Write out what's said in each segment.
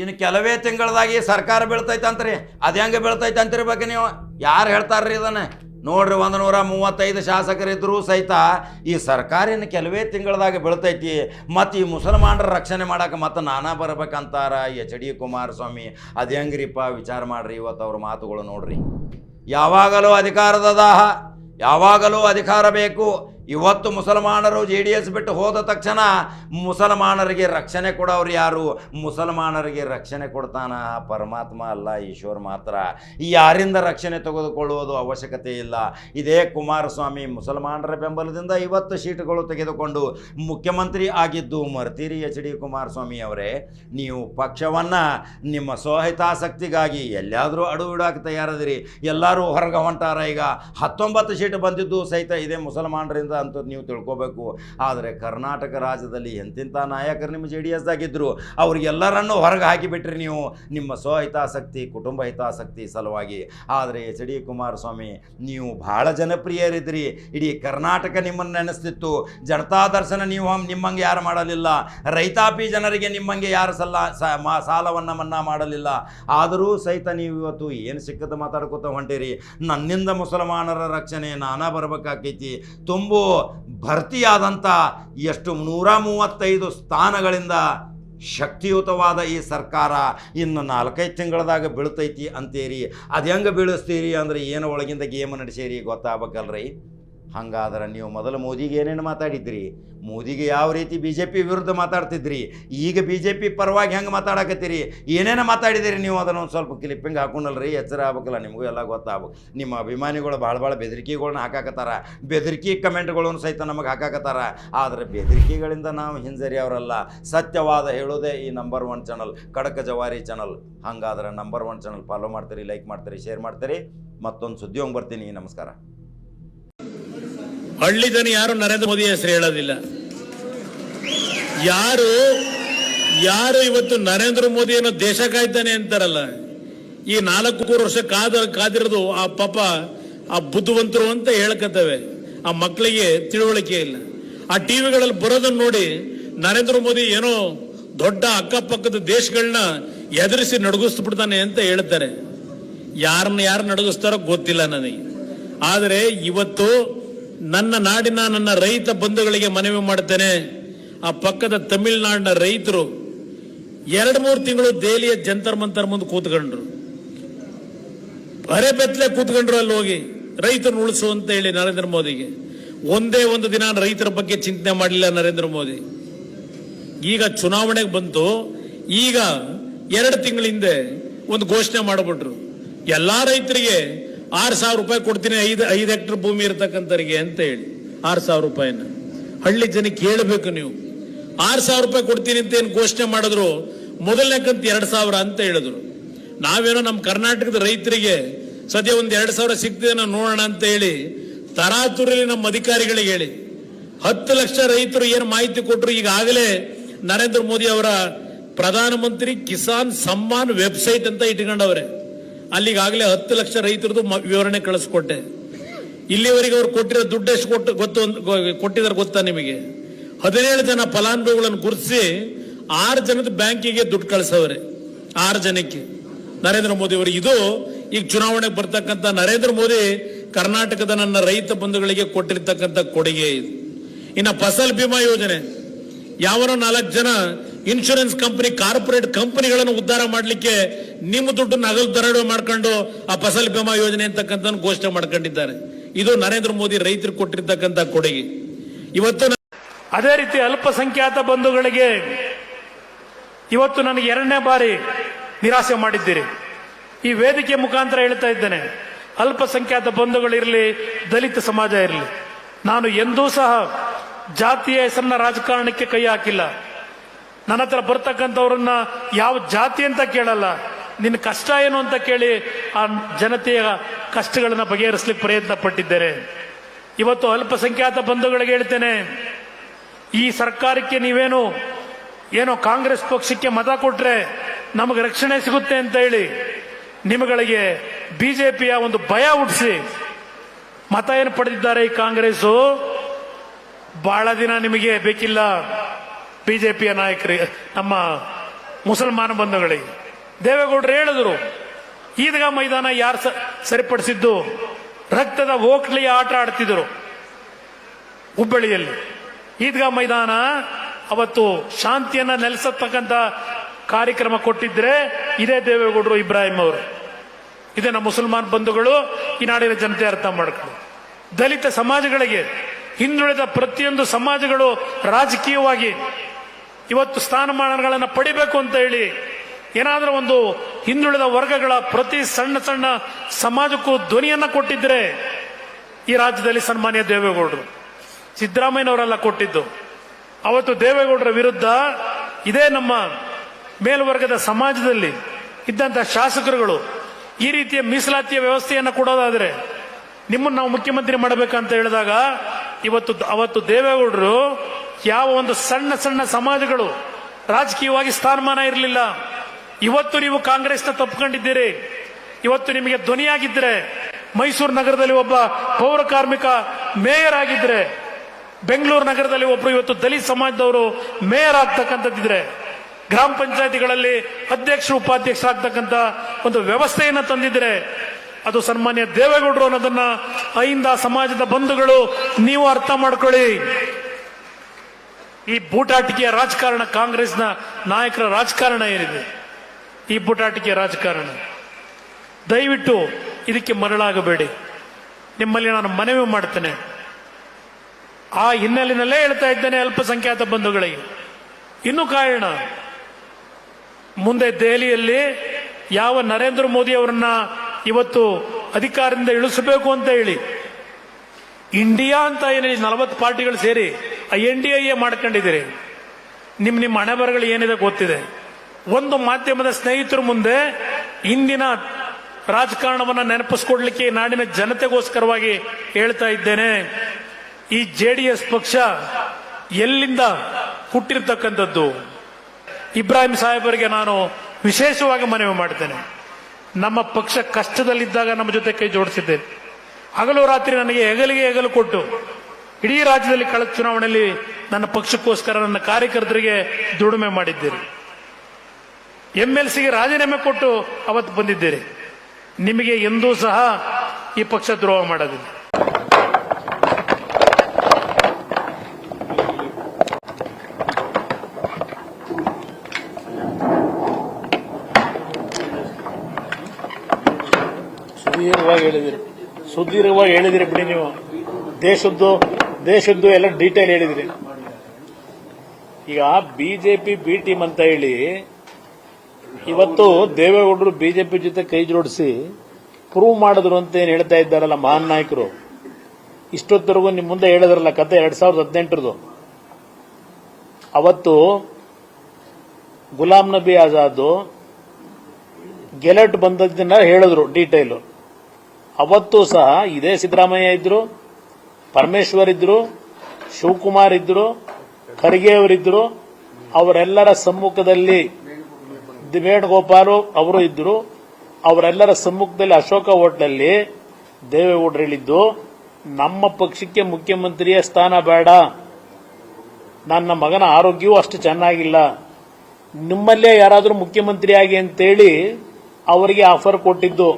ಇನ್ನು ಕೆಲವೇ ತಿಂಗಳದಾಗಿ ಸರ್ಕಾರ ಬೀಳ್ತೈತೆ ಅಂತ್ರಿ ಅದು ಹೆಂಗೆ ಬೀಳ್ತೈತೆ ಅಂತಿರ್ಬೇಕು ನೀವು ಯಾರು ಹೇಳ್ತಾರ್ರಿ ಇದನ್ನು? ನೋಡ್ರಿ ಒಂದು ನೂರ ಮೂವತ್ತೈದು ಶಾಸಕರಿದ್ದರೂ ಸಹಿತ ಈ ಸರ್ಕಾರ ಇನ್ನು ಕೆಲವೇ ತಿಂಗಳದಾಗ ಬೀಳ್ತೈತಿ. ಮತ್ತು ಈ ಮುಸಲ್ಮಾನರ ರಕ್ಷಣೆ ಮಾಡಕ್ಕೆ ಮತ್ತೆ ನಾನಾ ಬರ್ಬೇಕಂತಾರ ಎಚ್ ಡಿ ಕುಮಾರಸ್ವಾಮಿ. ಅದು ಹೆಂಗ್ರಿಪ್ಪ ವಿಚಾರ ಮಾಡ್ರಿ ಇವತ್ತು ಅವ್ರ ಮಾತುಗಳು ನೋಡ್ರಿ. ಯಾವಾಗಲೂ ಅಧಿಕಾರದ ದಾಹ, ಯಾವಾಗಲೂ ಅಧಿಕಾರ ಬೇಕು. ಇವತ್ತು ಮುಸಲ್ಮಾನರು ಜೆ ಡಿ ಎಸ್ ಬಿಟ್ಟು ಹೋದ ತಕ್ಷಣ ಮುಸಲ್ಮಾನರಿಗೆ ರಕ್ಷಣೆ ಕೊಡೋರು ಯಾರು? ಮುಸಲ್ಮಾನರಿಗೆ ರಕ್ಷಣೆ ಕೊಡ್ತಾನ ಪರಮಾತ್ಮ ಅಲ್ಲ, ಈಶ್ವರ್ ಮಾತ್ರ. ಯಾರಿಂದ ರಕ್ಷಣೆ ತೆಗೆದುಕೊಳ್ಳುವುದು ಅವಶ್ಯಕತೆ ಇಲ್ಲ. ಇದೇ ಕುಮಾರಸ್ವಾಮಿ ಮುಸಲ್ಮಾನರ ಬೆಂಬಲದಿಂದ ಇವತ್ತು ಸೀಟುಗಳು ತೆಗೆದುಕೊಂಡು ಮುಖ್ಯಮಂತ್ರಿ ಆಗಿದ್ದು ಮರ್ತೀರಿ ಎಚ್ ಡಿ ಕುಮಾರಸ್ವಾಮಿ ಅವರೇ. ನೀವು ಪಕ್ಷವನ್ನು ನಿಮ್ಮ ಸ್ವಹಿತಾಸಕ್ತಿಗಾಗಿ ಎಲ್ಲಾದರೂ ಅಡು ಇಡಕ್ಕೆ ತಯಾರದಿರಿ. ಎಲ್ಲರೂ ಹೊರಗೆ ಹೊಂಟಾರ ಈಗ. ಹತ್ತೊಂಬತ್ತು ಸೀಟ್ ಬಂದಿದ್ದು ಸಹಿತ ಇದೇ ಮುಸಲ್ಮಾನರಿಂದ ಅಂತ ನೀವು ತಿಳ್ಕೋಬೇಕು. ಆದರೆ ಕರ್ನಾಟಕ ರಾಜ್ಯದಲ್ಲಿ ಎಂತೆಂಥ ನಾಯಕರು ನಿಮ್ಮ ಜೆ ಡಿ ಎಸ್ದಾಗಿದ್ದರು ಅವ್ರಿಗೆಲ್ಲರನ್ನೂ ಹೊರಗೆ ಹಾಕಿಬಿಟ್ರಿ ನೀವು. ನಿಮ್ಮ ಸ್ವಹಿತಾಸಕ್ತಿ, ಕುಟುಂಬ ಹಿತಾಸಕ್ತಿ ಸಲುವಾಗಿ. ಆದರೆ ಎಚ್ ಡಿ ಕುಮಾರಸ್ವಾಮಿ, ನೀವು ಭಾಳ ಜನಪ್ರಿಯರಿದ್ರಿ ಇಡೀ ಕರ್ನಾಟಕ ನಿಮ್ಮನ್ನು ನೆನೆಸ್ತಿತ್ತು. ಜನತಾ ದರ್ಶನ ನೀವು ನಿಮ್ಮಂಗೆ ಯಾರು ಮಾಡಲಿಲ್ಲ. ರೈತಾಪಿ ಜನರಿಗೆ ನಿಮ್ಮಂಗೆ ಯಾರು ಸಲ್ಲ ಸಾಲವನ್ನು ಮನ್ನಾ ಮಾಡಲಿಲ್ಲ. ಆದರೂ ಸಹಿತ ನೀವು ಇವತ್ತು ಏನು ಸಿಕ್ಕದ ಮಾತಾಡ್ಕೋತ ಹೊಂಟಿರಿ. ನನ್ನಿಂದ ಮುಸಲ್ಮಾನರ ರಕ್ಷಣೆ ನಾನಾ ಬರಬೇಕಾಕೈತಿ. ತುಂಬು ಭರ್ತಿಯಾದಂಥ ಎಷ್ಟು ನೂರ ಮೂವತ್ತೈದು ಸ್ಥಾನಗಳಿಂದ ಶಕ್ತಿಯುತವಾದ ಈ ಸರ್ಕಾರ ಇನ್ನು ನಾಲ್ಕೈದು ತಿಂಗಳದಾಗ ಬೀಳ್ತೈತಿ ಅಂತೀರಿ. ಅದು ಹೆಂಗೆ ಬೀಳಿಸ್ತೀರಿ ಅಂದ್ರೆ ಏನು ಒಳಗಿಂದ ಗೇಮ್ ನಡೆಸೀರಿ ಗೊತ್ತಾಗಬೇಕಲ್ರಿ? ಹಂಗಾದ್ರೆ ನೀವು ಮೊದಲು ಮೋದಿಗೆ ಏನೇನು ಮಾತಾಡಿದ್ರಿ? ಮೋದಿಗೆ ಯಾವ ರೀತಿ ಬಿ ಜೆ ಪಿ ವಿರುದ್ಧ ಮಾತಾಡ್ತಿದ್ರಿ? ಈಗ ಬಿ ಜೆ ಪಿ ಪರವಾಗಿ ಹೆಂಗೆ ಮಾತಾಡಕತ್ತೀರಿ? ಏನೇನು ಮಾತಾಡಿದಿರಿ ನೀವು? ಅದನ್ನು ಒಂದು ಸ್ವಲ್ಪ ಕ್ಲಿಪ್ಪಿಂಗ್ ಹಾಕೊಂಡಲ್ರಿ. ಎಚ್ಚರ ಆಗ್ಬೇಕಲ್ಲ, ನಿಮಗೂ ಎಲ್ಲ ಗೊತ್ತಾಗ್ಬೇಕು. ನಿಮ್ಮ ಅಭಿಮಾನಿಗಳು ಭಾಳ ಭಾಳ ಬೆದರಿಕೆಗಳನ್ನ ಹಾಕಾಕತ್ತಾರ. ಬೆದರಿಕೆ ಕಮೆಂಟ್ಗಳನ್ನು ಸಹಿತ ನಮಗೆ ಹಾಕಾಕತ್ತಾರ. ಆದರೆ ಬೆದರಿಕೆಗಳಿಂದ ನಾವು ಹಿಂಜರಿಯವರಲ್ಲ ಸತ್ಯವಾದ ಹೇಳೋದೇ ಈ ನಂಬರ್ ಒನ್ ಚಾನಲ್ ಕಡಕ ಜವಾರಿ ಚಾನಲ್ ಹಂಗಾದ್ರೆ ನಂಬರ್ ಒನ್ ಚಾನಲ್ ಫಾಲೋ ಮಾಡ್ತೀರಿ ಲೈಕ್ ಮಾಡ್ತೀರಿ ಶೇರ್ ಮಾಡ್ತೀರಿ. ಮತ್ತೊಂದು ಸುದ್ದಿ ಹೋಗಿ ಬರ್ತೀನಿ. ನಮಸ್ಕಾರ. ಹಳ್ಳಿ ಜನ ಯಾರು ನರೇಂದ್ರ ಮೋದಿ ಹೆಸರು ಹೇಳೋದಿಲ್ಲ. ಯಾರು ಯಾರು ಇವತ್ತು ನರೇಂದ್ರ ಮೋದಿಯನ್ನು ದೇಶ ಕಾಯ್ತಾನೆ ಅಂತಾರಲ್ಲ. ಈ ನಾಲ್ಕು ವರ್ಷ ಕಾದ, ಕಾದಿರೋದು ಆ ಪಾಪ, ಆ ಬುದ್ಧಿವಂತರು ಅಂತ ಹೇಳ್ಕತ್ತವೆ. ಆ ಮಕ್ಕಳಿಗೆ ತಿಳುವಳಿಕೆ ಇಲ್ಲ. ಆ ಟಿವಿಗಳಲ್ಲಿ ಬರೋದನ್ನ ನೋಡಿ ನರೇಂದ್ರ ಮೋದಿ ಏನೋ ದೊಡ್ಡ ಅಕ್ಕಪಕ್ಕದ ದೇಶಗಳನ್ನ ಎದುರಿಸಿ ನಡಗಿಸ್ಬಿಡ್ತಾನೆ ಅಂತ ಹೇಳ್ತಾರೆ. ಯಾರನ್ನ ಯಾರು ನಡಗಿಸ್ತಾರೋ ಗೊತ್ತಿಲ್ಲ ನನಗೆ. ಆದರೆ ಇವತ್ತು ನನ್ನ ನಾಡಿನ ನನ್ನ ರೈತ ಬಂಧುಗಳಿಗೆ ಮನವಿ ಮಾಡ್ತೇನೆ ಆ ಪಕ್ಕದ ತಮಿಳುನಾಡಿನ ರೈತರು ಎರಡು ಮೂರು ತಿಂಗಳು ದೆಹಲಿಯ ಜಂತರ್ ಮಂತರ್ ಮುಂದೆ ಕೂತ್ಕೊಂಡ್ರು. ಅರೆ ಬೆತ್ತಲೆ ಕೂತ್ಕೊಂಡ್ರು ಅಲ್ಲಿ ಹೋಗಿ. ರೈತರನ್ನು ಉಳಿಸು ಅಂತ ಹೇಳಿ ನರೇಂದ್ರ ಮೋದಿಗೆ. ಒಂದೇ ಒಂದು ದಿನ ರೈತರ ಬಗ್ಗೆ ಚಿಂತನೆ ಮಾಡಲಿಲ್ಲ ನರೇಂದ್ರ ಮೋದಿ. ಈಗ ಚುನಾವಣೆಗೆ ಬಂತು. ಈಗ ಎರಡು ತಿಂಗಳ ಹಿಂದೆ ಒಂದು ಘೋಷಣೆ ಮಾಡಿಬಿಟ್ರು. ಎಲ್ಲಾ ರೈತರಿಗೆ ಆರು ಸಾವಿರ ರೂಪಾಯಿ ಕೊಡ್ತೀನಿ, ಐದು ಐದು ಹೆಕ್ಟರ್ ಭೂಮಿ ಇರತಕ್ಕಂಥವ್ರಿಗೆ ಅಂತ ಹೇಳಿ, ಆರು ಸಾವಿರ ರೂಪಾಯಿನ. ಹಳ್ಳಿ ಜನಕ್ಕೆ ಕೇಳಬೇಕು ನೀವು. ಆರು ಸಾವಿರ ರೂಪಾಯಿ ಕೊಡ್ತೀನಿ ಅಂತ ಏನು ಘೋಷಣೆ ಮಾಡಿದ್ರು, ಮೊದಲನೇ ಕಂತು ಎರಡು ಸಾವಿರ ಅಂತ ಹೇಳಿದ್ರು. ನಾವೇನೋ ನಮ್ಮ ಕರ್ನಾಟಕದ ರೈತರಿಗೆ ಸದ್ಯ ಒಂದು ಎರಡು ಸಾವಿರ ಸಿಗ್ತದೆ ನೋಡೋಣ ಅಂತ ಹೇಳಿ ತರಾತುರಲ್ಲಿ ನಮ್ಮ ಅಧಿಕಾರಿಗಳಿಗೆ ಹೇಳಿ. ಹತ್ತು ಲಕ್ಷ ರೈತರು ಏನು ಮಾಹಿತಿ ಕೊಟ್ಟರು ಈಗಾಗಲೇ ನರೇಂದ್ರ ಮೋದಿ ಅವರ ಪ್ರಧಾನಮಂತ್ರಿ ಕಿಸಾನ್ ಸಮ್ಮಾನ್ ವೆಬ್ಸೈಟ್ ಅಂತ ಇಟ್ಕೊಂಡವ್ರೆ. ಅಲ್ಲಿಗಾಗಲೇ ಹತ್ತು ಲಕ್ಷ ರೈತರದ್ದು ವಿವರಣೆ ಕಳಿಸ್ಕೊಟ್ಟೆ. ಇಲ್ಲಿವರೆಗೆ ಅವ್ರು ಕೊಟ್ಟಿರೋ ದುಡ್ಡು ಎಷ್ಟು ಕೊಟ್ಟು ಗೊತ್ತು ಕೊಟ್ಟಿದ್ದಾರೆ ಗೊತ್ತಾ ನಿಮಗೆ? ಹದಿನೇಳು ಜನ ಫಲಾನುಭವಿಗಳನ್ನು ಗುರುತಿಸಿ ಆರು ಜನದ ಬ್ಯಾಂಕಿಗೆ ದುಡ್ಡು ಕಳಿಸವ್ರೆ. ಆರು ಜನಕ್ಕೆ. ನರೇಂದ್ರ ಮೋದಿ ಅವರು, ಇದು ಈಗ ಚುನಾವಣೆಗೆ ಬರ್ತಕ್ಕಂಥ ನರೇಂದ್ರ ಮೋದಿ ಕರ್ನಾಟಕದ ನನ್ನ ರೈತ ಬಂಧುಗಳಿಗೆ ಕೊಟ್ಟಿರ್ತಕ್ಕಂಥ ಕೊಡುಗೆ ಇದು. ಇನ್ನು ಫಸಲ್ ಭೀಮಾ ಯೋಜನೆ. ಯಾವನೋ ನಾಲ್ಕು ಜನ ಇನ್ಶೂರೆನ್ಸ್ ಕಂಪನಿ ಕಾರ್ಪೊರೇಟ್ ಕಂಪನಿಗಳನ್ನು ಉದ್ಧಾರ ಮಾಡಲಿಕ್ಕೆ ನಿಮ್ಮ ದುಡ್ಡು ನಗಲು ದರಡು ಮಾಡ್ಕೊಂಡು ಆ ಫಸಲ್ ಬಿಮಾ ಯೋಜನೆ ಅಂತಕ್ಕಂಥ ಘೋಷಣೆ ಮಾಡ್ಕೊಂಡಿದ್ದಾರೆ. ಇದು ನರೇಂದ್ರ ಮೋದಿ ರೈತರು ಕೊಟ್ಟಿರ್ತಕ್ಕಂಥ ಕೊಡುಗೆ. ಇವತ್ತು ಅದೇ ರೀತಿ ಅಲ್ಪಸಂಖ್ಯಾತ ಬಂಧುಗಳಿಗೆ ಇವತ್ತು ನನಗೆ ಎರಡನೇ ಬಾರಿ ನಿರಾಸೆ ಮಾಡಿದ್ದೀರಿ. ಈ ವೇದಿಕೆ ಮುಖಾಂತರ ಹೇಳ್ತಾ ಇದ್ದೇನೆ. ಅಲ್ಪಸಂಖ್ಯಾತ ಬಂಧುಗಳಿರಲಿ ದಲಿತ ಸಮಾಜ ಇರಲಿ. ನಾನು ಎಂದೂ ಸಹ ಜಾತಿಯ ಹೆಸರಿನ ರಾಜಕಾರಣಕ್ಕೆ ಕೈ ಹಾಕಿಲ್ಲ. ನನ್ನ ಹತ್ರ ಬರ್ತಕ್ಕಂಥವ್ರನ್ನ ಯಾವ ಜಾತಿ ಅಂತ ಕೇಳಲ್ಲ. ನಿನ್ನ ಕಷ್ಟ ಏನು ಅಂತ ಕೇಳಿ ಆ ಜನತೆಯ ಕಷ್ಟಗಳನ್ನ ಬಗೆಹರಿಸಲಿಕ್ಕೆ ಪ್ರಯತ್ನ ಪಟ್ಟಿದ್ದೇನೆ ಇವತ್ತು ಅಲ್ಪಸಂಖ್ಯಾತ ಬಂಧುಗಳಿಗೆ ಹೇಳ್ತೇನೆ, ಈ ಸರ್ಕಾರಕ್ಕೆ ನೀವೇನು ಏನೋ ಕಾಂಗ್ರೆಸ್ ಪಕ್ಷಕ್ಕೆ ಮತ ಕೊಟ್ರೆ ನಮಗೆ ರಕ್ಷಣೆ ಸಿಗುತ್ತೆ ಅಂತ ಹೇಳಿ ನಿಮಗಳಿಗೆ ಬಿಜೆಪಿಯ ಒಂದು ಭಯ ಹುಟ್ಟಿಸಿ ಮತ ಏನು ಪಡೆದಿದ್ದಾರೆ ಈ ಕಾಂಗ್ರೆಸ್ ಬಹಳ ದಿನ ನಿಮಗೆ ಬೇಕಿಲ್ಲ. ಬಿಜೆಪಿಯ ನಾಯಕರಿಗೆ ನಮ್ಮ ಮುಸಲ್ಮಾನ ಬಂಧುಗಳಿಗೆ ದೇವೇಗೌಡರು ಹೇಳಿದ್ರು, ಈದ್ಗಾ ಮೈದಾನ ಯಾರು ಸರಿಪಡಿಸಿದ್ದು? ರಕ್ತದ ಓಕ್ಲಿಯ ಆಟ ಆಡ್ತಿದ್ರು ಹುಬ್ಬಳ್ಳಿಯಲ್ಲಿ. ಈದ್ಗಾ ಮೈದಾನ ಅವತ್ತು ಶಾಂತಿಯನ್ನ ನೆಲೆಸತಕ್ಕಂತ ಕಾರ್ಯಕ್ರಮ ಕೊಟ್ಟಿದ್ರೆ ಇದೇ ದೇವೇಗೌಡರು ಇಬ್ರಾಹಿಂ ಅವರು. ಇದೇ ನಮ್ಮ ಮುಸಲ್ಮಾನ್ ಬಂಧುಗಳು ಈ ನಾಡಿನ ಜನತೆ ಅರ್ಥ ಮಾಡ್ಕೊಳ್ಳಿ ದಲಿತ ಸಮಾಜಗಳಿಗೆ ಹಿಂದುಳಿದ ಪ್ರತಿಯೊಂದು ಸಮಾಜಗಳು ರಾಜಕೀಯವಾಗಿ ಇವತ್ತು ಸ್ಥಾನಮಾನಗಳನ್ನು ಪಡಿಬೇಕು ಅಂತ ಹೇಳಿ ಏನಾದರೂ ಒಂದು ಹಿಂದುಳಿದ ವರ್ಗಗಳ ಪ್ರತಿ ಸಣ್ಣ ಸಣ್ಣ ಸಮಾಜಕ್ಕೂ ಧ್ವನಿಯನ್ನ ಕೊಟ್ಟಿದ್ರೆ ಈ ರಾಜ್ಯದಲ್ಲಿ ಸನ್ಮಾನ್ಯ ದೇವೇಗೌಡರು. ಸಿದ್ದರಾಮಯ್ಯನವರೆಲ್ಲ ಕೊಟ್ಟಿದ್ದು. ಅವತ್ತು ದೇವೇಗೌಡರ ವಿರುದ್ಧ ಇದೇ ನಮ್ಮ ಮೇಲ್ವರ್ಗದ ಸಮಾಜದಲ್ಲಿ ಇದ್ದಂತಹ ಶಾಸಕರುಗಳು ಈ ರೀತಿಯ ಮೀಸಲಾತಿಯ ವ್ಯವಸ್ಥೆಯನ್ನು ಕೊಡೋದಾದರೆ ನಿಮ್ಮನ್ನು ನಾವು ಮುಖ್ಯಮಂತ್ರಿ ಮಾಡಬೇಕಂತ ಹೇಳಿದಾಗ ಇವತ್ತು ಅವತ್ತು ದೇವೇಗೌಡರು ಯಾವ ಒಂದು ಸಣ್ಣ ಸಣ್ಣ ಸಮಾಜಗಳು ರಾಜಕೀಯವಾಗಿ ಸ್ಥಾನಮಾನ ಇರಲಿಲ್ಲ. ಇವತ್ತು ನೀವು ಕಾಂಗ್ರೆಸ್ನ ತಪ್ಪಿಕೊಂಡಿದ್ದೀರಿ. ಇವತ್ತು ನಿಮಗೆ ಧ್ವನಿಯಾಗಿದ್ದರೆ ಮೈಸೂರು ನಗರದಲ್ಲಿ ಒಬ್ಬ ಪೌರ ಕಾರ್ಮಿಕ ಮೇಯರ್ ಆಗಿದ್ರೆ, ಬೆಂಗಳೂರು ನಗರದಲ್ಲಿ ಒಬ್ಬರು ಇವತ್ತು ದಲಿತ ಸಮಾಜದವರು ಮೇಯರ್ ಆಗ್ತಕ್ಕಂಥದ್ದಿದ್ರೆ, ಗ್ರಾಮ ಪಂಚಾಯತಿಗಳಲ್ಲಿ ಉಪಾಧ್ಯಕ್ಷ ಉಪಾಧ್ಯಕ್ಷರಾಗ್ತಕ್ಕಂಥ ಒಂದು ವ್ಯವಸ್ಥೆಯನ್ನು ತಂದಿದ್ರೆ, ಅದು ಸನ್ಮಾನ್ಯ ದೇವೇಗೌಡರು ಅನ್ನೋದನ್ನ ಅಹಿಂದ ಸಮಾಜದ ಬಂಧುಗಳು, ನೀವು ಅರ್ಥ ಮಾಡ್ಕೊಳ್ಳಿ. ಈ ಬೂಟಾಟಿಕೆಯ ರಾಜಕಾರಣ ಕಾಂಗ್ರೆಸ್ನ ನಾಯಕರ ರಾಜಕಾರಣ ಏನಿದೆ? ಈ ಬೂಟಾಟಿಕೆಯ ರಾಜಕಾರಣ. ದಯವಿಟ್ಟು ಇದಕ್ಕೆ ಮರಳಾಗಬೇಡಿ. ನಿಮ್ಮಲ್ಲಿ ನಾನು ಮನವಿ ಮಾಡ್ತೇನೆ. ಆ ಹಿನ್ನೆಲೆಯಲ್ಲೇ ಹೇಳ್ತಾ ಇದ್ದೇನೆ ಅಲ್ಪಸಂಖ್ಯಾತ ಬಂಧುಗಳಿಗೆ. ಇನ್ನು ಕಾರಣ, ಮುಂದೆ ದೆಹಲಿಯಲ್ಲಿ ಯಾವ ನರೇಂದ್ರ ಮೋದಿ ಅವರನ್ನ ಇವತ್ತು ಅಧಿಕಾರದಿಂದ ಇಳಿಸಬೇಕು ಅಂತ ಹೇಳಿ ಇಂಡಿಯಾ ಅಂತ ಏನಿದೆ, ನಲವತ್ತು ಪಾರ್ಟಿಗಳು ಸೇರಿ ಎನ್ ಡಿ ಎ ಮಾಡ್ಕೊಂಡಿದ್ದೀರಿ. ನಿಮ್ ನಿಮ್ಮ ಹಣೆ ಬರಗಳು ಏನಿದೆ ಗೊತ್ತಿದೆ. ಒಂದು ಮಾಧ್ಯಮದ ಸ್ನೇಹಿತರ ಮುಂದೆ ಇಂದಿನ ರಾಜಕಾರಣವನ್ನು ನೆನಪಿಸ್ಕೊಡ್ಲಿಕ್ಕೆ ನಾಡಿನ ಜನತೆಗೋಸ್ಕರವಾಗಿ ಹೇಳ್ತಾ ಇದ್ದೇನೆ. ಈ ಜೆ ಡಿ ಎಸ್ ಪಕ್ಷ ಎಲ್ಲಿಂದ ಹುಟ್ಟಿರ್ತಕ್ಕಂಥದ್ದು? ಇಬ್ರಾಹಿಂ ಸಾಹೇಬರಿಗೆ ನಾನು ವಿಶೇಷವಾಗಿ ಮನವಿ ಮಾಡ್ತೇನೆ. ನಮ್ಮ ಪಕ್ಷ ಕಷ್ಟದಲ್ಲಿದ್ದಾಗ ನಮ್ಮ ಜೊತೆ ಕೈ ಜೋಡಿಸಿದ್ದೇನೆ. ಹಗಲು ರಾತ್ರಿ ನನಗೆ ಹೆಗಲಿಗೆ ಹೆಗಲು ಕೊಟ್ಟು, ಇಡೀ ರಾಜ್ಯದಲ್ಲಿ ಕಳೆದ ಚುನಾವಣೆಯಲ್ಲಿ ನನ್ನ ಪಕ್ಷಕ್ಕೋಸ್ಕರ ನನ್ನ ಕಾರ್ಯಕರ್ತರಿಗೆ ದುಡಿಮೆ ಮಾಡಿದ್ದೀರಿ. ಎಂ ಎಲ್ ಸಿಗೆ ರಾಜೀನಾಮೆ ಕೊಟ್ಟು ಅವತ್ತು ಬಂದಿದ್ದೀರಿ. ನಿಮಗೆ ಎಂದೂ ಸಹ ಈ ಪಕ್ಷ ದ್ರೋಹ ಮಾಡೋದಿಲ್ಲ ಸುದೀರ್ಘವಾಗಿ ಹೇಳಿದಿರಿ ಸುದೀರ್ಘವಾಗಿ ಹೇಳಿದಿರಿ ಬಿಡಿ ನೀವು. ದೇಶದ್ದು ದೇಶದ್ದು ಎಲ್ಲ ಡೀಟೇಲ್ ಹೇಳಿದಿರಿ. ಈಗ ಬಿಜೆಪಿ ಬಿ ಟೀಮ್ ಅಂತ ಹೇಳಿ, ಇವತ್ತು ದೇವೇಗೌಡರು ಬಿಜೆಪಿ ಜೊತೆ ಕೈ ಜೋಡಿಸಿ ಪ್ರೂವ್ ಮಾಡಿದ್ರು ಅಂತ ಏನು ಹೇಳ್ತಾ ಇದ್ದಾರಲ್ಲ ಮಹಾನ್ ನಾಯಕರು. ಇಷ್ಟೊತ್ತರೆಗೂ ನಿಮ್ಮ ಮುಂದೆ ಹೇಳಿದ್ರಲ್ಲ ಕತೆ ಎರಡ್ ಸಾವಿರದ ಹದಿನೆಂಟರದು. ಅವತ್ತು ಗುಲಾಂ ನಬಿ ಆಜಾದ್ ಗೆಲಟ್ ಬಂದದ್ದನ್ನ ಹೇಳಿದ್ರು ಡೀಟೇಲು ಅವತ್ತು ಸಹ ಇದೇ ಸಿದ್ದರಾಮಯ್ಯ ಇದ್ರು, ಪರಮೇಶ್ವರ್ ಇದ್ರು, ಶಿವಕುಮಾರ್ ಇದ್ರು, ಖರ್ಗೆ ಅವರಿದ್ರು ಅವರೆಲ್ಲರ ಸಮ್ಮುಖದಲ್ಲಿ ವೇಣುಗೋಪಾಲ್ ಅವರು ಇದ್ರು, ಅವರೆಲ್ಲರ ಸಮ್ಮುಖದಲ್ಲಿ ಅಶೋಕ ಹೋಟ್ಲಲ್ಲಿ ದೇವೇಗೌಡರು ಹೇಳಿದ್ದು ನಮ್ಮ ಪಕ್ಷಕ್ಕೆ ಮುಖ್ಯಮಂತ್ರಿಯ ಸ್ಥಾನ ಬೇಡ. ನನ್ನ ಮಗನ ಆರೋಗ್ಯವೂ ಅಷ್ಟು ಚೆನ್ನಾಗಿಲ್ಲ. ನಿಮ್ಮಲ್ಲೇ ಯಾರಾದರೂ ಮುಖ್ಯಮಂತ್ರಿಯಾಗಿ ಅಂತೇಳಿ ಅವರಿಗೆ ಆಫರ್ ಕೊಟ್ಟಿದ್ದು.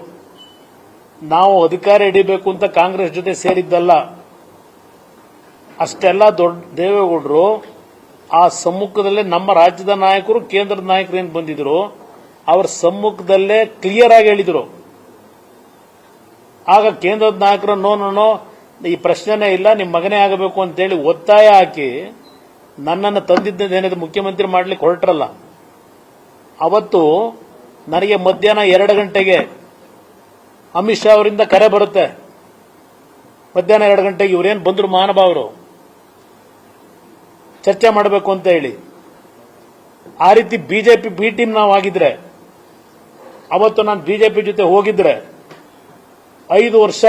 ನಾವು ಅಧಿಕಾರ ಹಿಡಿಬೇಕು ಅಂತ ಕಾಂಗ್ರೆಸ್ ಜೊತೆ ಸೇರಿದ್ದಲ್ಲ. ಅಷ್ಟೆಲ್ಲ ದೊಡ್ಡ ದೇವೇಗೌಡರು ಆ ಸಮ್ಮುಖದಲ್ಲೇ ನಮ್ಮ ರಾಜ್ಯದ ನಾಯಕರು, ಕೇಂದ್ರದ ನಾಯಕರು ಏನು ಬಂದಿದ್ರು, ಅವ್ರ ಸಮ್ಮುಖದಲ್ಲೇ ಕ್ಲಿಯರ್ ಆಗಿ ಹೇಳಿದರು. ಆಗ ಕೇಂದ್ರದ ನಾಯಕರು, ನೋ ಈ ಪ್ರಶ್ನೆನೇ ಇಲ್ಲ ನಿಮ್ಮ ಮಗನೇ ಆಗಬೇಕು ಅಂತೇಳಿ ಒತ್ತಾಯ ಹಾಕಿ ನನ್ನನ್ನು ತಂದಿದ್ದೇನಿದೆ ಮುಖ್ಯಮಂತ್ರಿ ಮಾಡ್ಲಿಕ್ಕೆ ಹೊರಟ್ರಲ್ಲ. ಅವತ್ತು ನನಗೆ ಮಧ್ಯಾಹ್ನ ಎರಡು ಗಂಟೆಗೆ ಅಮಿತ್ ಶಾ ಅವರಿಂದ ಕರೆ ಬರುತ್ತೆ. ಮಧ್ಯಾಹ್ನ ಎರಡು ಗಂಟೆಗೆ ಇವರೇನು ಬಂದರು ಮಹಾನುಭಾವರು? ಚರ್ಚೆ ಮಾಡಬೇಕು ಅಂತ ಹೇಳಿ. ಆ ರೀತಿ ಬಿಜೆಪಿ ಬಿ ಟೀಮ್ ನಾವು ಆಗಿದ್ರೆ ಅವತ್ತು ನಾನು ಬಿಜೆಪಿ ಜೊತೆ ಹೋಗಿದ್ರೆ, ಐದು ವರ್ಷ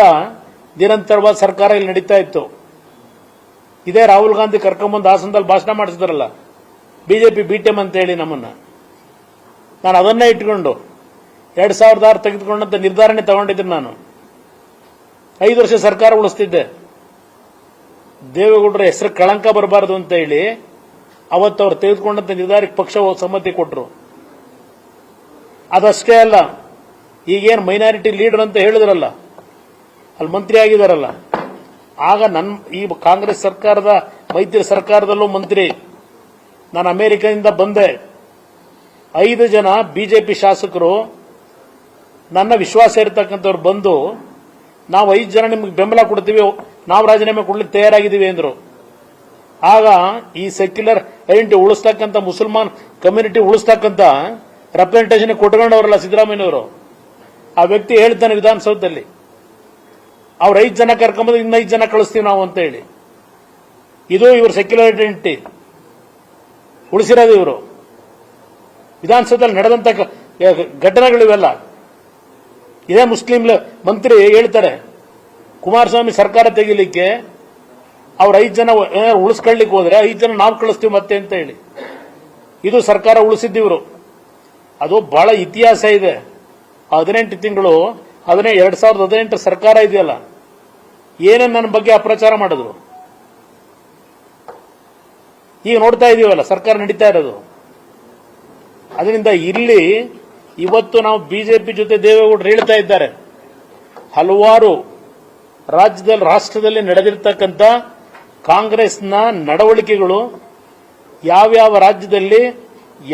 ನಿರಂತರವಾದ ಸರ್ಕಾರ ಇಲ್ಲಿ ನಡೀತಾ ಇತ್ತು. ಇದೇ ರಾಹುಲ್ ಗಾಂಧಿ ಕರ್ಕೊಂಬಂದು ಹಾಸನದಲ್ಲಿ ಭಾಷಣ ಮಾಡಿಸಿದ್ರಲ್ಲ, ಬಿಜೆಪಿ ಬಿ ಟೀಮ್ ಅಂತ ಹೇಳಿ ನಮ್ಮನ್ನ. ನಾನು ಅದನ್ನೇ ಇಟ್ಕೊಂಡು ಎರಡ್ ಸಾವಿರದ ಆರು ತೆಗೆದುಕೊಂಡಂತ ನಿರ್ಧಾರನೆ ತಗೊಂಡಿದ್ದೆ ನಾನು. ಐದು ವರ್ಷ ಸರ್ಕಾರ ಉಳಿಸ್ತಿದ್ದೆ. ದೇವೇಗೌಡರ ಹೆಸರು ಕಳಂಕ ಬರಬಾರದು ಅಂತ ಹೇಳಿ ಅವತ್ತು ಅವ್ರು ತೆಗೆದುಕೊಂಡಂತ ನಿರ್ಧಾರಕ್ಕೆ ಪಕ್ಷ ಸಮ್ಮತಿ ಕೊಟ್ಟರು ಅದಷ್ಟೇ ಅಲ್ಲ, ಈಗೇನು ಮೈನಾರಿಟಿ ಲೀಡರ್ ಅಂತ ಹೇಳಿದ್ರಲ್ಲ, ಅಲ್ಲಿ ಮಂತ್ರಿ ಆಗಿದಾರಲ್ಲ, ಆಗ ನನ್ನ ಈ ಕಾಂಗ್ರೆಸ್ ಸರ್ಕಾರದ, ಮೈತ್ರಿ ಸರ್ಕಾರದಲ್ಲೂ ಮಂತ್ರಿ, ನಾನು ಅಮೆರಿಕದಿಂದ ಬಂದೆ. ಐದು ಜನ ಬಿಜೆಪಿ ಶಾಸಕರು ನನ್ನ ವಿಶ್ವಾಸ ಇರತಕ್ಕಂಥವ್ರು ಬಂದು, ನಾವು ಐದು ಜನ ನಿಮ್ಗೆ ಬೆಂಬಲ ಕೊಡ್ತೀವಿ, ನಾವು ರಾಜೀನಾಮೆ ಕೊಡ್ಲಿಕ್ಕೆ ತಯಾರಾಗಿದ್ದೀವಿ ಅಂದ್ರು. ಆಗ ಈ ಸೆಕ್ಯುಲರ್ ಐಡೆಂಟಿ ಉಳಿಸ್ತಕ್ಕಂಥ ಮುಸಲ್ಮಾನ್ ಕಮ್ಯುನಿಟಿ ಉಳಿಸ್ತಕ್ಕಂಥ ರೆಪ್ರೆಸೆಂಟೇಷನ್ ಕೊಟ್ಕೊಂಡವರಲ್ಲ ಸಿದ್ದರಾಮಯ್ಯನವರು. ಆ ವ್ಯಕ್ತಿ ಹೇಳ್ತಾನೆ ವಿಧಾನಸೌಧದಲ್ಲಿ, ಅವ್ರು ಐದು ಜನ ಕರ್ಕೊಂಬಂದು ಇನ್ನು ಐದು ಜನ ಕಳಿಸ್ತೀವಿ ನಾವು ಅಂತ ಹೇಳಿ ಇದು ಇವರು ಸೆಕ್ಯುಲರ್ ಐಡೆಂಟಿಟಿ ಉಳಿಸಿರೋದು ಇವರು. ವಿಧಾನಸೌಧದಲ್ಲಿ ನಡೆದಂತ ಘ- ಘಟನೆಗಳಿವೆಲ್ಲ. ಇದೇ ಮುಸ್ಲಿಂ ಮಂತ್ರಿ ಹೇಳ್ತಾರೆ, ಕುಮಾರಸ್ವಾಮಿ ಸರ್ಕಾರ ತೆಗಿಲಿಕ್ಕೆ ಅವ್ರ ಐದು ಜನ ಏನಾದ್ರು ಉಳಿಸ್ಕೊಳ್ಳಿಕ್ಕೆ ಹೋದ್ರೆ ಐದು ಜನ ನಾವು ಕಳಿಸ್ತೀವಿ ಮತ್ತೆ ಅಂತ ಹೇಳಿ. ಇದು ಸರ್ಕಾರ ಉಳಿಸಿದ್ದಿವರು. ಅದು ಬಹಳ ಇತಿಹಾಸ ಇದೆ. ಹದಿನೆಂಟು ತಿಂಗಳು ಹದಿನೈದು ಎರಡ್ ಸಾವಿರದ ಹದಿನೆಂಟು ಸರ್ಕಾರ ಇದೆಯಲ್ಲ, ಏನೇನು ನನ್ನ ಬಗ್ಗೆ ಅಪ್ರಚಾರ ಮಾಡಿದ್ರು? ಈಗ ನೋಡ್ತಾ ಇದೀವಲ್ಲ, ಸರ್ಕಾರ ನಡೀತಾ ಇರೋದು. ಅದರಿಂದ ಇಲ್ಲಿ ಇವತ್ತು ನಾವು ಬಿಜೆಪಿ ಜೊತೆ ದೇವೇಗೌಡರು ಹೇಳ್ತಾ ಇದ್ದಾರೆ. ಹಲವಾರು ರಾಜ್ಯದಲ್ಲಿ, ರಾಷ್ಟ್ರದಲ್ಲಿ ನಡೆದಿರ್ತಕ್ಕಂಥ ಕಾಂಗ್ರೆಸ್ನ ನಡವಳಿಕೆಗಳು ಯಾವ್ಯಾವ ರಾಜ್ಯದಲ್ಲಿ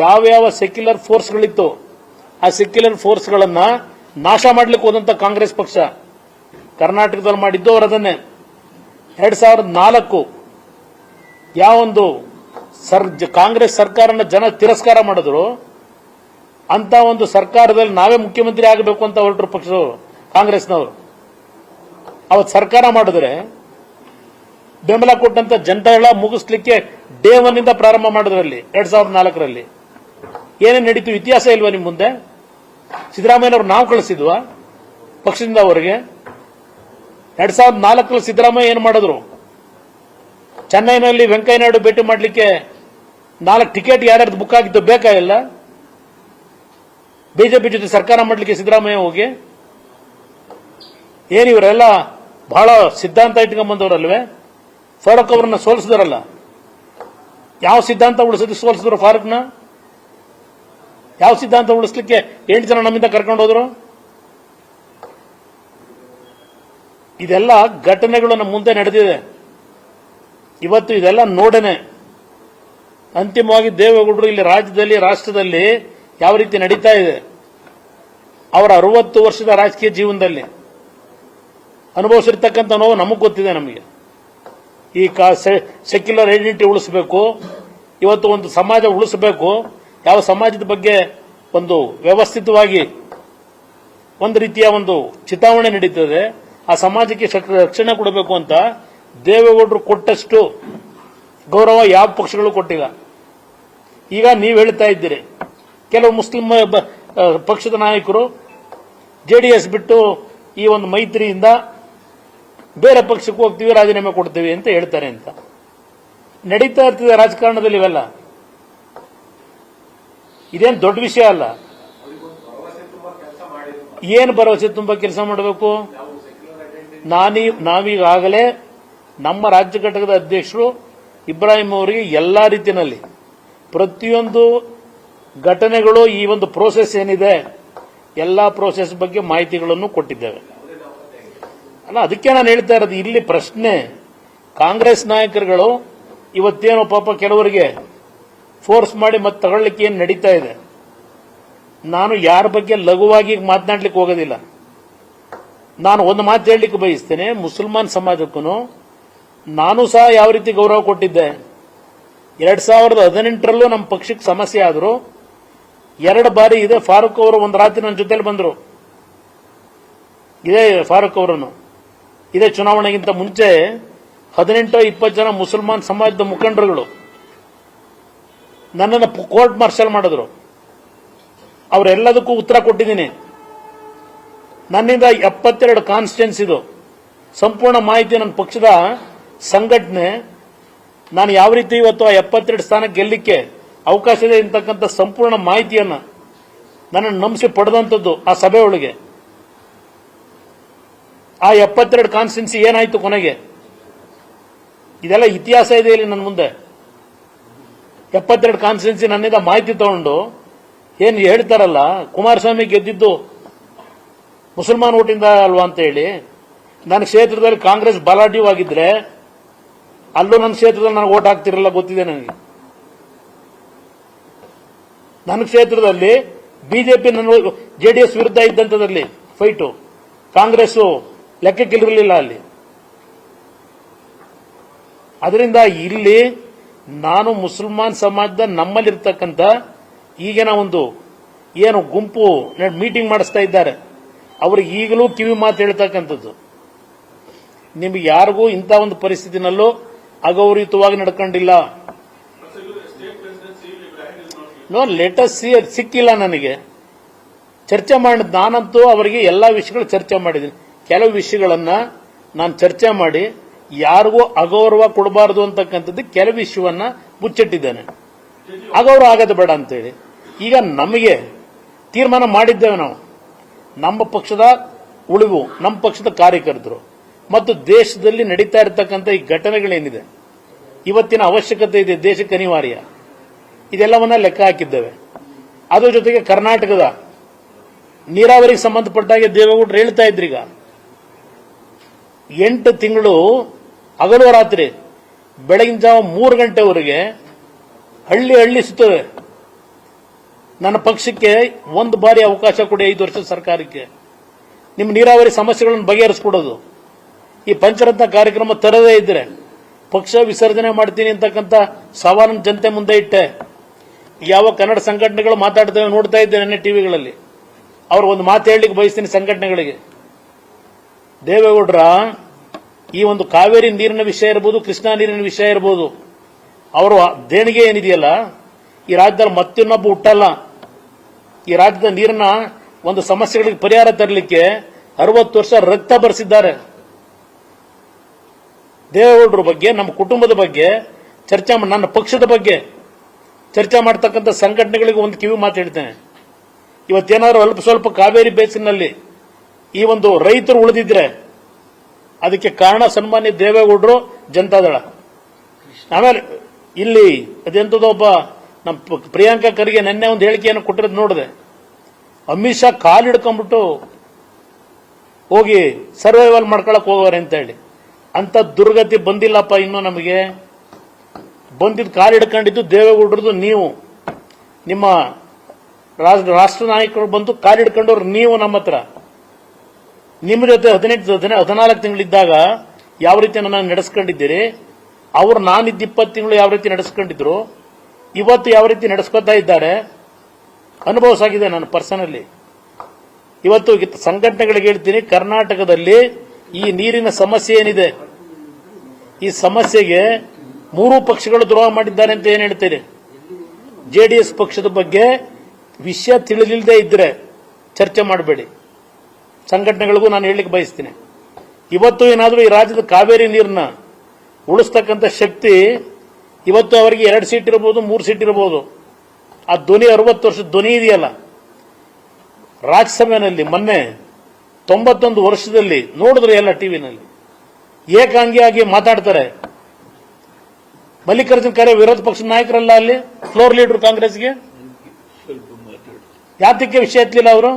ಯಾವ್ಯಾವ ಸೆಕ್ಯುಲರ್ ಫೋರ್ಸ್ಗಳಿತ್ತು ಆ ಸೆಕ್ಯುಲರ್ ಫೋರ್ಸ್ಗಳನ್ನು ನಾಶ ಮಾಡ್ಲಿಕ್ಕೆ ಹೋದಂಥ ಕಾಂಗ್ರೆಸ್ ಪಕ್ಷ. ಕರ್ನಾಟಕದಲ್ಲಿ ಮಾಡಿದ್ದು ಅವರು ಅದನ್ನೇ. ಎರಡ್ ಸಾವಿರದ ನಾಲ್ಕು ಯಾವೊಂದು ಸರ್ ಕಾಂಗ್ರೆಸ್ ಸರ್ಕಾರನ ಜನ ತಿರಸ್ಕಾರ ಮಾಡಿದ್ರು ಅಂತ ಒಂದು ಸರ್ಕಾರದಲ್ಲಿ ನಾವೇ ಮುಖ್ಯಮಂತ್ರಿ ಆಗಬೇಕು ಅಂತ ಹೊರಟರು ಪಕ್ಷದವರು ಕಾಂಗ್ರೆಸ್ನವರು. ಅವತ್ತು ಸರ್ಕಾರ ಮಾಡಿದ್ರೆ ಬೆಂಬಲ ಕೊಟ್ಟಂತ ಜನತೆಗಳ ಮುಗಿಸ್ಲಿಕ್ಕೆ ಡೇ ಒನ್ ಇಂದ ಪ್ರಾರಂಭ ಮಾಡಿದ್ರಲ್ಲಿ, ಎರಡ್ ಸಾವಿರದ ನಾಲ್ಕರಲ್ಲಿ. ಏನೇನು ನಡೀತು ಇತಿಹಾಸ ಇಲ್ವಾ ನಿಮ್ಮ ಮುಂದೆ? ಸಿದ್ದರಾಮಯ್ಯನವ್ರು ನಾವು ಕಳಿಸಿದ್ವಾ? ಪಕ್ಷದಿಂದ ಅವರಿಗೆ ಎರಡ್ ಸಾವಿರದ ನಾಲ್ಕರಲ್ಲಿ ಸಿದ್ದರಾಮಯ್ಯ ಏನು ಮಾಡಿದ್ರು? ಚೆನ್ನೈನಲ್ಲಿ ವೆಂಕಯ್ಯ ನಾಯ್ಡು ಭೇಟಿ ಮಾಡಲಿಕ್ಕೆ ನಾಲ್ಕು ಟಿಕೆಟ್ ಯಾರ್ಯಾರ್ದು ಬುಕ್ ಆಗಿತ್ತು ಬೇಕಾಗಿಲ್ಲ ಬಿಜೆಪಿ ಜೊತೆ ಸರ್ಕಾರ ಮಾಡಲಿಕ್ಕೆ ಸಿದ್ದರಾಮಯ್ಯ ಹೋಗಿ, ಏನು ಇವರೆಲ್ಲ ಬಹಳ ಸಿದ್ಧಾಂತ ಇಟ್ಕೊಂಡ್ಬಂದವರಲ್ವೇ? ಫಾರೂಕ್ ಅವರನ್ನ ಸೋಲಿಸಿದಾರಲ್ಲ. ಯಾವ ಸಿದ್ಧಾಂತ ಉಳಿಸಿದ್ರು ಸೋಲಿಸಿದ್ರು ಫಾರೂಕ್ನ? ಯಾವ ಸಿದ್ಧಾಂತ ಉಳಿಸ್ಲಿಕ್ಕೆ ಎಂಟು ಜನ ನಮ್ಮಿಂದ ಕರ್ಕೊಂಡು ಹೋದ್ರು? ಇದೆಲ್ಲ ಘಟನೆಗಳು ನಮ್ಮ ಮುಂದೆ ನಡೆದಿದೆ. ಇವತ್ತು ಇದೆಲ್ಲ ನೋಡನೆ. ಅಂತಿಮವಾಗಿ ದೇವೇಗೌಡರು ಇಲ್ಲಿ ರಾಜ್ಯದಲ್ಲಿ, ರಾಷ್ಟ್ರದಲ್ಲಿ ಯಾವ ರೀತಿ ನಡೀತಾ ಇದೆ? ಅವರ ಅರವತ್ತು ವರ್ಷದ ರಾಜಕೀಯ ಜೀವನದಲ್ಲಿ ಅನುಭವಿಸಿರ್ತಕ್ಕಂಥ ನೋವು ನಮಗೆ ಗೊತ್ತಿದೆ ನಮಗೆ. ಈ ಕಾ ಸೆಕ್ಯುಲರ್ ಐಡೆಂಟಿಟಿ ಉಳಿಸಬೇಕು, ಇವತ್ತು ಒಂದು ಸಮಾಜ ಉಳಿಸಬೇಕು, ಯಾವ ಸಮಾಜದ ಬಗ್ಗೆ ಒಂದು ವ್ಯವಸ್ಥಿತವಾಗಿ ಒಂದು ರೀತಿಯ ಒಂದು ಚಿತಾವಣೆ ನಡೀತದೆ, ಆ ಸಮಾಜಕ್ಕೆ ರಕ್ಷಣೆ ಕೊಡಬೇಕು ಅಂತ ದೇವೇಗೌಡರು ಕೊಟ್ಟಷ್ಟು ಗೌರವ ಯಾವ ಪಕ್ಷಗಳು ಕೊಟ್ಟಿಲ್ಲ. ಈಗ ನೀವು ಹೇಳ್ತಾ ಇದ್ದೀರಿ ಕೆಲವು ಮುಸ್ಲಿಂ ಪಕ್ಷದ ನಾಯಕರು ಪಕ್ಷದ ಡಿ ಜೆಡಿಎಸ್ ಬಿಟ್ಟು ಈ ಒಂದು ಮೈತ್ರಿಯಿಂದ ಬೇರೆ ಪಕ್ಷಕ್ಕೆ ಹೋಗ್ತೀವಿ, ರಾಜೀನಾಮೆ ಕೊಡ್ತೀವಿ ಅಂತ ಹೇಳ್ತಾರೆ ಅಂತ. ನಡೀತಾ ಇರ್ತದೆ ರಾಜಕಾರಣದಲ್ಲಿ ಇವೆಲ್ಲ. ಇದೇನು ದೊಡ್ಡ ವಿಷಯ ಅಲ್ಲ. ಏನು ಭರವಸೆ ತುಂಬಾ ಕೆಲಸ ಮಾಡಬೇಕು? ನಾನೀ, ನಾವೀಗಾಗಲೇ ನಮ್ಮ ರಾಜ್ಯ ಘಟಕದ ಅಧ್ಯಕ್ಷರು ಇಬ್ರಾಹಿಂ ಅವರಿಗೆ ಎಲ್ಲ ರೀತಿಯಲ್ಲಿ ಪ್ರತಿಯೊಂದು ಘಟನೆಗಳು ಈ ಒಂದು ಪ್ರೋಸೆಸ್ ಏನಿದೆ, ಎಲ್ಲಾ ಪ್ರೋಸೆಸ್ ಬಗ್ಗೆ ಮಾಹಿತಿಗಳನ್ನು ಕೊಟ್ಟಿದ್ದೇವೆ. ಅಲ್ಲ, ಅದಕ್ಕೆ ನಾನು ಹೇಳ್ತಾ ಇರೋದು, ಇಲ್ಲಿ ಪ್ರಶ್ನೆ, ಕಾಂಗ್ರೆಸ್ ನಾಯಕರುಗಳು ಇವತ್ತೇನೋ ಪಾಪ ಕೆಲವರಿಗೆ ಫೋರ್ಸ್ ಮಾಡಿ ಮತ್ತೆ ತಗೊಳ್ಳಿಕ್ಕೆ ಏನು ನಡೀತಾ ಇದೆ? ನಾನು ಯಾರ ಬಗ್ಗೆ ಲಘುವಾಗಿ ಮಾತನಾಡ್ಲಿಕ್ಕೆ ಹೋಗೋದಿಲ್ಲ. ನಾನು ಒಂದು ಮಾತು ಹೇಳಲಿಕ್ಕೆ ಬಯಸ್ತೇನೆ, ಮುಸಲ್ಮಾನ್ ಸಮಾಜಕ್ಕೂ ನಾನು ಸಹ ಯಾವ ರೀತಿ ಗೌರವ ಕೊಟ್ಟಿದ್ದೆ? ಎರಡ್ ಸಾವಿರದ ಹದಿನೆಂಟರಲ್ಲೂ ನಮ್ಮ ಪಕ್ಷಕ್ಕೆ ಸಮಸ್ಯೆ ಆದರೂ ಎರಡು ಬಾರಿ ಇದೆ ಫಾರೂಕ್ ಅವರು ಒಂದು ರಾತ್ರಿ ನನ್ನ ಜೊತೆಲಿ ಬಂದರು. ಇದೇ ಫಾರೂಕ್ ಅವರನ್ನು. ಇದೇ ಚುನಾವಣೆಗಿಂತ ಮುಂಚೆ ಹದಿನೆಂಟು ಇಪ್ಪತ್ತು ಜನ ಮುಸಲ್ಮಾನ್ ಸಮಾಜದ ಮುಖಂಡರುಗಳು ನನ್ನನ್ನು ಕೋರ್ಟ್ ಮಾರ್ಷಲ್ ಮಾಡಿದ್ರು. ಅವರೆಲ್ಲದಕ್ಕೂ ಉತ್ತರ ಕೊಟ್ಟಿದ್ದೀನಿ. ನನ್ನಿಂದ ಎಪ್ಪತ್ತೆರಡು ಕಾನ್ಸ್ಟಿಟ್ಯೂನ್ಸ್ ಇದು. ಸಂಪೂರ್ಣ ಮಾಹಿತಿ ನನ್ನ ಪಕ್ಷದ ಸಂಘಟನೆ. ನಾನು ಯಾವ ರೀತಿ ಇವತ್ತು ಆ ಎಪ್ಪತ್ತೆರಡು ಸ್ಥಾನ ಗೆಲ್ಲಿಕ್ಕೆ ಅವಕಾಶ ಇದೆ ಅಂತಕ್ಕಂಥ ಸಂಪೂರ್ಣ ಮಾಹಿತಿಯನ್ನ ನನ್ನನ್ನು ನಂಬಿಸಿ ಪಡೆದಂಥದ್ದು ಆ ಸಭೆ ಒಳಗೆ. ಆ ಎಪ್ಪತ್ತೆರಡು ಕಾನ್ಸ್ಟಿಟ್ಯೂನ್ಸಿ ಏನಾಯ್ತು ಕೊನೆಗೆ? ಇದೆಲ್ಲ ಇತಿಹಾಸ ಇದೆ ಇಲ್ಲಿ ನನ್ನ ಮುಂದೆ. ಎಪ್ಪತ್ತೆರಡು ಕಾನ್ಸ್ಟಿಟ್ಯೂನ್ಸಿ ನನ್ನಿಂದ ಮಾಹಿತಿ ತಗೊಂಡು ಏನು ಹೇಳ್ತಾರಲ್ಲ, ಕುಮಾರಸ್ವಾಮಿ ಗೆದ್ದಿದ್ದು ಮುಸಲ್ಮಾನ್ ಓಟಿಂದ ಅಲ್ವಾ ಅಂತ ಹೇಳಿ, ನನ್ನ ಕ್ಷೇತ್ರದಲ್ಲಿ ಕಾಂಗ್ರೆಸ್ ಬಲಾಢ್ಯವಾಗಿದ್ರೆ ಅಲ್ಲೂ ನನ್ನ ಕ್ಷೇತ್ರದಲ್ಲಿ ನನಗೆ ಓಟ್ ಹಾಕ್ತಿರಲ್ಲ ಗೊತ್ತಿದೆ ನನಗೆ. ನನ್ನ ಕ್ಷೇತ್ರದಲ್ಲಿ ಬಿಜೆಪಿ ನನ್ನ ಜೆಡಿಎಸ್ ವಿರುದ್ಧ ಇದ್ದಂಥದ್ರಲ್ಲಿ ಫೈಟು. ಕಾಂಗ್ರೆಸ್ ಲೆಕ್ಕಕ್ಕಿಲ್ಲಿರಲಿಲ್ಲ ಅಲ್ಲಿ. ಅದರಿಂದ ಇಲ್ಲಿ ನಾನು ಮುಸಲ್ಮಾನ್ ಸಮಾಜದ ನಮ್ಮಲ್ಲಿರ್ತಕ್ಕಂಥ ಈಗಿನ ಒಂದು ಏನು ಗುಂಪು ಮೀಟಿಂಗ್ ಮಾಡಿಸ್ತಾ ಇದ್ದಾರೆ. ಅವರು ಈಗಲೂ ಕಿವಿ ಮಾತು ಹೇಳ್ತಕ್ಕಂಥದ್ದು. ನಿಮ್ಗೆ ಯಾರಿಗೂ ಇಂಥ ಒಂದು ಪರಿಸ್ಥಿತಿನಲ್ಲೂ ಅಗೌರಿತವಾಗಿ ನಡ್ಕೊಂಡಿಲ್ಲ. ನೋ ಲೆಟಸ್ ಸಿ ಸಿಕ್ಕಿಲ್ಲ ನನಗೆ. ಚರ್ಚೆ ಮಾಡಿದ ನಾನಂತೂ ಅವರಿಗೆ ಎಲ್ಲ ವಿಷಯಗಳು ಚರ್ಚೆ ಮಾಡಿದ್ದೀನಿ. ಕೆಲವು ವಿಷಯಗಳನ್ನ ನಾನು ಚರ್ಚೆ ಮಾಡಿ, ಯಾರಿಗೂ ಅಗೌರವ ಕೊಡಬಾರದು ಅಂತಕ್ಕಂಥದ್ದು ಕೆಲವು ವಿಷಯವನ್ನ ಮುಚ್ಚಿಟ್ಟಿದ್ದೇನೆ. ಅಗೌರವ ಆಗೋದು ಬೇಡ ಅಂತೇಳಿ. ಈಗ ನಮಗೆ ತೀರ್ಮಾನ ಮಾಡಿದ್ದೇವೆ ನಾವು. ನಮ್ಮ ಪಕ್ಷದ ಉಳಿವು, ನಮ್ಮ ಪಕ್ಷದ ಕಾರ್ಯಕರ್ತರು ಮತ್ತು ದೇಶದಲ್ಲಿ ನಡೀತಾ ಇರತಕ್ಕಂಥ ಈ ಘಟನೆಗಳೇನಿದೆ, ಇವತ್ತಿನ ಅವಶ್ಯಕತೆ ಇದೆ ದೇಶಕ್ಕೆ ಅನಿವಾರ್ಯ. ಇದೆಲ್ಲವನ್ನ ಲೆಕ್ಕ ಹಾಕಿದ್ದೇವೆ. ಅದರ ಜೊತೆಗೆ ಕರ್ನಾಟಕದ ನೀರಾವರಿಗೆ ಸಂಬಂಧಪಟ್ಟಾಗೆ ದೇವೇಗೌಡರು ಹೇಳ್ತಾ ಈಗ. ಎಂಟು ತಿಂಗಳು ಹಗಲು ರಾತ್ರಿ ಬೆಳಗಿನ ಜಾವ ಮೂರು ಗಂಟೆವರೆಗೆ ಹಳ್ಳಿ ಹಳ್ಳಿ ಸುತ್ತವೆ. ನನ್ನ ಪಕ್ಷಕ್ಕೆ ಒಂದು ಬಾರಿ ಅವಕಾಶ ಕೊಡಿ ಐದು ವರ್ಷದ ಸರ್ಕಾರಕ್ಕೆ. ನಿಮ್ಮ ನೀರಾವರಿ ಸಮಸ್ಯೆಗಳನ್ನು ಬಗೆಹರಿಸ್ಕೊಡೋದು. ಈ ಪಂಚರತ್ನ ಕಾರ್ಯಕ್ರಮ ತರದೇ ಇದ್ರೆ ಪಕ್ಷ ವಿಸರ್ಜನೆ ಮಾಡ್ತೀನಿ ಅಂತಕ್ಕಂಥ ಸವಾಲನ್ನು ಜನತೆ ಮುಂದೆ ಇಟ್ಟೆ. ಯಾವ ಕನ್ನಡ ಸಂಘಟನೆಗಳು ಮಾತಾಡ್ತವೆ ನೋಡ್ತಾ ಇದ್ದೇನೆ ನನ್ನ ಟಿವಿಗಳಲ್ಲಿ. ಅವ್ರು ಒಂದು ಮಾತು ಹೇಳಲಿಕ್ಕೆ ಬಯಸ್ತೀನಿ ಸಂಘಟನೆಗಳಿಗೆ. ದೇವೇಗೌಡರ, ಈ ಒಂದು ಕಾವೇರಿ ನೀರಿನ ವಿಷಯ ಇರ್ಬೋದು, ಕೃಷ್ಣಾ ನೀರಿನ ವಿಷಯ ಇರ್ಬೋದು, ಅವರು ದೇಣಿಗೆ ಏನಿದೆಯಲ್ಲ, ಈ ರಾಜ್ಯದಲ್ಲಿ ಮತ್ತಿನ್ನೊಬ್ಬ ಹುಟ್ಟಲ್ಲ. ಈ ರಾಜ್ಯದ ನೀರಿನ ಒಂದು ಸಮಸ್ಯೆಗಳಿಗೆ ಪರಿಹಾರ ತರಲಿಕ್ಕೆ ಅರವತ್ತು ವರ್ಷ ರಕ್ತ ಬರೆಸಿದ್ದಾರೆ. ದೇವೇಗೌಡರ ಬಗ್ಗೆ, ನಮ್ಮ ಕುಟುಂಬದ ಬಗ್ಗೆ, ಚರ್ಚೆ ನನ್ನ ಪಕ್ಷದ ಬಗ್ಗೆ ಚರ್ಚೆ ಮಾಡ್ತಕ್ಕಂಥ ಸಂಘಟನೆಗಳಿಗೆ ಒಂದು ಕಿವಿ ಮಾತು ಹೇಳ್ತೇನೆ. ಇವತ್ತೇನಾದ್ರು ಅಲ್ಪ ಸ್ವಲ್ಪ ಕಾವೇರಿ ಬೇಸಿನಲ್ಲಿ ಈ ಒಂದು ರೈತರು ಉಳಿದಿದ್ರೆ ಅದಕ್ಕೆ ಕಾರಣ ಸನ್ಮಾನ್ಯ ದೇವೇಗೌಡರು ಜನತಾದಳ. ಆಮೇಲೆ ಇಲ್ಲಿ ಅದೆಂತದೋ ಒಬ್ಬ ನಮ್ಮ ಪ್ರಿಯಾಂಕಾ ಖರ್ಗೆ ನಿನ್ನೆ ಒಂದು ಹೇಳಿಕೆಯನ್ನು ಕೊಟ್ಟಿರೋದು ನೋಡಿದೆ. ಅಮಿತ್ ಶಾ ಕಾಲು ಹಿಡ್ಕೊಂಡ್ಬಿಟ್ಟು ಹೋಗಿ ಸರ್ವೈವಲ್ ಮಾಡ್ಕೊಳಕ್ ಹೋಗೋರೆ ಅಂತ ಹೇಳಿ. ಅಂತ ದುರ್ಗತಿ ಬಂದಿಲ್ಲಪ್ಪ ಇನ್ನು ನಮಗೆ. ಬಂದಿದ್ದು ಕಾಲು ಹಿಡ್ಕೊಂಡಿದ್ದು ದೇವೇಗೌಡರದು ನೀವು. ನಿಮ್ಮ ರಾಷ್ಟ್ರ ನಾಯಕರು ಬಂದು ಕಾಲು ಹಿಡ್ಕೊಂಡವ್ರು ನೀವು ನಮ್ಮ ಹತ್ರ. ನಿಮ್ಮ ಜೊತೆ ಹದಿನೆಂಟು, ಹದಿನ- ಹದಿನಾಲ್ಕು ತಿಂಗಳಿದ್ದಾಗ ಯಾವ ರೀತಿ ನನ್ನ ನಡೆಸ್ಕೊಂಡಿದ್ದೀರಿ? ಅವರು ನಾನಿದ್ದ ಇಪ್ಪತ್ತು ತಿಂಗಳು ಯಾವ ರೀತಿ ನಡೆಸ್ಕೊಂಡಿದ್ರು? ಇವತ್ತು ಯಾವ ರೀತಿ ನಡೆಸ್ಕೊತಾ ಇದ್ದಾರೆ? ಅನುಭವಿಸಾಗಿದೆ ನಾನು ಪರ್ಸನಲ್ಲಿ ಇವತ್ತು ಸಂಘಟನೆಗಳಿಗೆ ಹೇಳ್ತೀನಿ, ಕರ್ನಾಟಕದಲ್ಲಿ ಈ ನೀರಿನ ಸಮಸ್ಯೆ ಏನಿದೆ? ಈ ಸಮಸ್ಯೆಗೆ ಮೂರು ಪಕ್ಷಗಳು ದ್ರೋಹ ಮಾಡಿದ್ದಾರೆ ಅಂತ ಏನು ಹೇಳ್ತೀರಿ? ಜೆಡಿಎಸ್ ಪಕ್ಷದ ಬಗ್ಗೆ ವಿಷಯ ತಿಳಿದಿಲ್ಲದೆ ಇದ್ರೆ ಚರ್ಚೆ ಮಾಡಬೇಡಿ. ಸಂಘಟನೆಗಳಿಗೂ ನಾನು ಹೇಳಲಿಕ್ಕೆ ಬಯಸ್ತೀನಿ. ಇವತ್ತು ಏನಾದರೂ ಈ ರಾಜ್ಯದ ಕಾವೇರಿ ನೀರನ್ನ ಉಳಿಸ್ತಕ್ಕಂಥ ಶಕ್ತಿ ಇವತ್ತು ಅವರಿಗೆ ಎರಡು ಸೀಟ್ ಇರಬಹುದು ಮೂರು ಸೀಟ್ ಇರಬಹುದು ಆ ಧ್ವನಿ ಅರವತ್ತು ವರ್ಷದ ಧ್ವನಿ ಇದೆಯಲ್ಲ? ರಾಜ್ಯಸಭೆಯಲ್ಲಿ ಮೊನ್ನೆ ತೊಂಬತ್ತೊಂದು ವರ್ಷದಲ್ಲಿ ನೋಡಿದ್ರೆ ಎಲ್ಲ ಟಿವಿನಲ್ಲಿ ಏಕಾಂಗಿಯಾಗಿ ಮಾತಾಡ್ತಾರೆ. ಮಲ್ಲಿಕಾರ್ಜುನ್ ಖರ್ಗೆ ವಿರೋಧ ಪಕ್ಷದ ನಾಯಕರಲ್ಲ ಅಲ್ಲಿ? ಫ್ಲೋರ್ ಲೀಡರ್ ಕಾಂಗ್ರೆಸ್ಗೆ? ಯಾತಕ್ಕೆ ವಿಷಯ ಎತ್ತಲಿಲ್ಲ ಅವರು?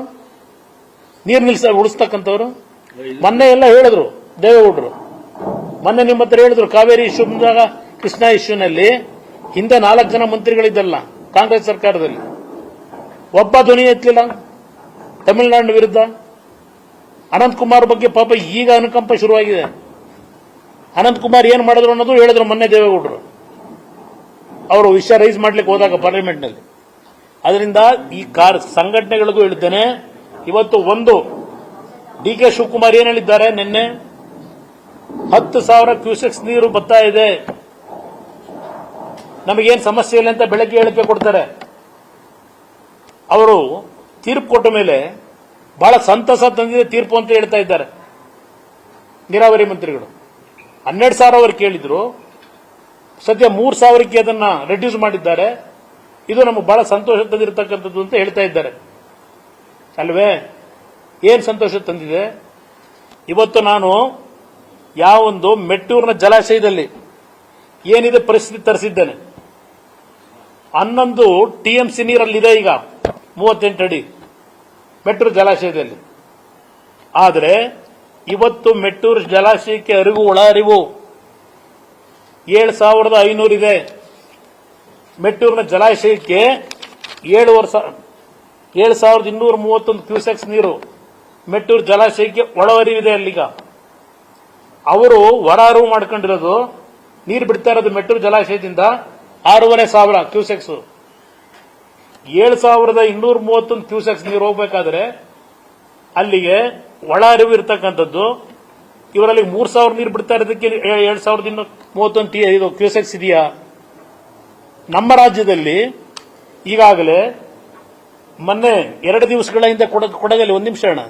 ನೀರು ನಿಲ್ಸ, ಉಳಿಸ್ತಕ್ಕಂಥವ್ರು? ಮೊನ್ನೆ ಎಲ್ಲ ಹೇಳಿದ್ರು, ದೇವೇಗೌಡರು. ಮೊನ್ನೆ ನಿಮ್ಮ ಹತ್ರ ಹೇಳಿದ್ರು, ಕಾವೇರಿ ಇಶ್ಯೂ ಬಂದಾಗ ಕೃಷ್ಣ ಇಶ್ಯೂನಲ್ಲಿ ಹಿಂದೆ ನಾಲ್ಕು ಜನ ಮಂತ್ರಿಗಳಿದ್ದಲ್ಲ, ಕಾಂಗ್ರೆಸ್ ಸರ್ಕಾರದಲ್ಲಿ. ಒಬ್ಬ ಧ್ವನಿ ಎತ್ತಲಿಲ್ಲ, ತಮಿಳುನಾಡಿನ ವಿರುದ್ಧ. ಅನಂತ್ ಕುಮಾರ್ ಬಗ್ಗೆ ಪಾಪ ಈಗ ಅನುಕಂಪ ಶುರುವಾಗಿದೆ. ಅನಂತ್ ಕುಮಾರ್ ಏನ್ ಮಾಡಿದ್ರು ಅನ್ನೋದು ಹೇಳಿದ್ರು ಮೊನ್ನೆ ದೇವೇಗೌಡರು. ಅವರು ವಿಷಯ ರೈಸ್ ಮಾಡ್ಲಿಕ್ಕೆ ಹೋದಾಗ ಪಾರ್ಲಿಮೆಂಟ್ನಲ್ಲಿ ಅದರಿಂದ ಈ ಕಾರ್ ಸಂಘಟನೆಗಳಿಗೂ ಹೇಳಿದ್ದೇನೆ ಇವತ್ತು ಒಂದು ಡಿ ಕೆ ಶಿವಕುಮಾರ್ ಏನ್ ಹೇಳಿದ್ದಾರೆ? ನಿನ್ನೆ ಹತ್ತು ಸಾವಿರ ಕ್ಯೂಸೆಕ್ಸ್ ನೀರು ಬರ್ತಾ ಇದೆ. ನಮಗೇನು ಸಮಸ್ಯೆ ಇಲ್ಲ ಅಂತ ಬೆಳಗ್ಗೆ ಹೇಳಿಕೆ ಕೊಡ್ತಾರೆ. ಅವರು ತೀರ್ಪು ಕೊಟ್ಟ ಮೇಲೆ ಬಹಳ ಸಂತಸ ತಂದಿದೆ ತೀರ್ಪು ಅಂತ ಹೇಳ್ತಾ ಇದ್ದಾರೆ. ನೀರಾವರಿ ಮಂತ್ರಿಗಳು. ಹನ್ನೆರಡು ಸಾವಿರ ಅವರು ಕೇಳಿದ್ರು. ಸದ್ಯ ಮೂರು ಸಾವಿರಕ್ಕೆ ಅದನ್ನ ರೆಡ್ಯೂಸ್ ಮಾಡಿದ್ದಾರೆ. ಇದು ನಮಗೆ ಬಹಳ ಸಂತೋಷ ತಂದಿರತಕ್ಕಂಥದ್ದು ಅಂತ ಹೇಳ್ತಾ ಇದ್ದಾರೆ. ಅಲ್ವೇ? ಏನು ಸಂತೋಷ ತಂದಿದೆ? ಇವತ್ತು ನಾನು ಯಾವ ಒಂದು ಮೆಟ್ಟೂರಿನ ಜಲಾಶಯದಲ್ಲಿ ಏನಿದೆ ಪರಿಸ್ಥಿತಿ ತರಿಸಿದ್ದೇನೆ. ಹನ್ನೊಂದು ಟಿಎಂಸಿ ನೀರಲ್ಲಿದೆ ಈಗ, ಮೂವತ್ತೆಂಟು ಅಡಿ ಮೆಟ್ಟೂರು ಜಲಾಶಯದಲ್ಲಿ. ಆದರೆ, ಇವತ್ತು ಮೆಟ್ಟೂರು ಜಲಾಶಯಕ್ಕೆ ಅರಿವು ಒಳ ಅರಿವು ಏಳು ಸಾವಿರದ ಐನೂರು ಇದೆ. ಮೆಟ್ಟೂರಿನ ಜಲಾಶಯಕ್ಕೆ ಏಳು ವರ್ಷ ಏಳು ಸಾವಿರದ ಇನ್ನೂರ ಮೂವತ್ತೊಂದು ಕ್ಯೂಸೆಕ್ಸ್ ನೀರು ಮೆಟ್ಟೂರು ಜಲಾಶಯಕ್ಕೆ ಒಳಹರಿವಿದೆ ಅಲ್ಲಿಗ. ಅವರು ಹೊರ ಅರಿವು ಮಾಡ್ಕೊಂಡಿರೋದು, ನೀರು ಬಿಡ್ತಾ ಇರೋದು ಮೆಟ್ಟೂರು ಜಲಾಶಯದಿಂದ ಆರೂವರೆ ಸಾವಿರ ಕ್ಯೂಸೆಕ್ಸ್. ಏಳು ಸಾವಿರದ ಇನ್ನೂರ ಮೂವತ್ತೊಂದು ಕ್ಯೂಸೆಕ್ಸ್ ನೀರು ಹೋಗ್ಬೇಕಾದ್ರೆ ಅಲ್ಲಿಗೆ ಒಳ ಅರಿವು ಇರತಕ್ಕಂಥದ್ದು, ಇವರಲ್ಲಿ ಮೂರು ಸಾವಿರ ನೀರು ಬಿಡ್ತಾ ಇರೋದಕ್ಕೆ ಏಳು ಸಾವಿರದ ಇನ್ನೂರ ಮೂವತ್ತೊಂದು ಟಿ ಇದು ಕ್ಯೂಸೆಕ್ಸ್ ಇದೆಯಾ? ನಮ್ಮ ರಾಜ್ಯದಲ್ಲಿ ಈಗಾಗಲೇ ಮೊನ್ನೆ ಎರಡು ದಿವಸಗಳ ಹಿಂದೆ ಕೊಡಗಲ್ಲಿ, ಒಂದು ನಿಮಿಷ ಅಣ್ಣ